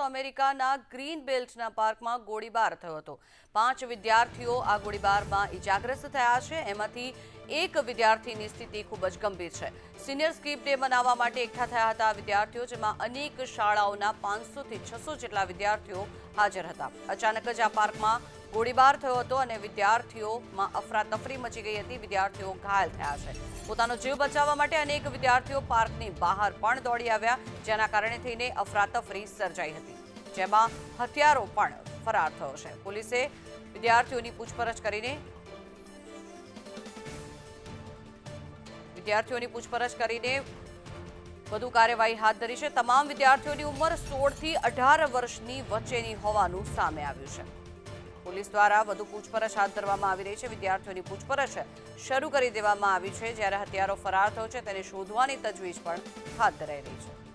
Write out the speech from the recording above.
તો અમેરિકાના ગ્રીન બેલ્ટના પાર્કમાં ગોળીબાર થયો હતો. પાંચ વિદ્યાર્થીઓ આ ગોળીબારમાં ઇજાગ્રસ્ત થયા છે. એમાંથી એક વિદ્યાર્થીની સ્થિતિ ખૂબ જ ગંભીર છે. સિનિયર સ્કીપ ડે મનાવવા માટે એકઠા થયા હતા વિદ્યાર્થીઓ, જેમાં અનેક શાળાઓના પાંચસોથી છસો જેટલા વિદ્યાર્થીઓ હાજર હતા. અચાનક જ આ પાર્કમાં ગોળીબાર થયો હતો અને વિદ્યાર્થીઓમાં અફરાતફરી મચી ગઈ હતી. વિદ્યાર્થીઓ ઘાયલ થયા છે. પોતાનો જીવ બચાવવા માટે અનેક વિદ્યાર્થીઓ પાર્કની બહાર પણ દોડી આવ્યા, જેના કારણે થઈને અફરાતફરી સર્જાઈ હતી. જેમાં હથિયારો પણ ફરાર થયો છે. પોલીસે વિદ્યાર્થીઓની પૂછપરછ કરીને વિદ્યાર્થીઓની પૂછપરછ કરીને વધુ કાર્યવાહી હાથ ધરી છે. તમામ વિદ્યાર્થીઓની ઉંમર સોળથી અઢાર વર્ષની વચ્ચેની હોવાનું સામે આવ્યું છે. પોલીસ દ્વારા વધુ પૂછપરછ હાથ ધરવામાં આવી રહી છે. વિદ્યાર્થીઓની પૂછપરછ શરૂ કરી દેવામાં આવી છે. જ્યારે હથિયારો ફરાર થયો છે, તેને શોધવાની તજવીજ પણ હાથ ધરાઈ રહી છે.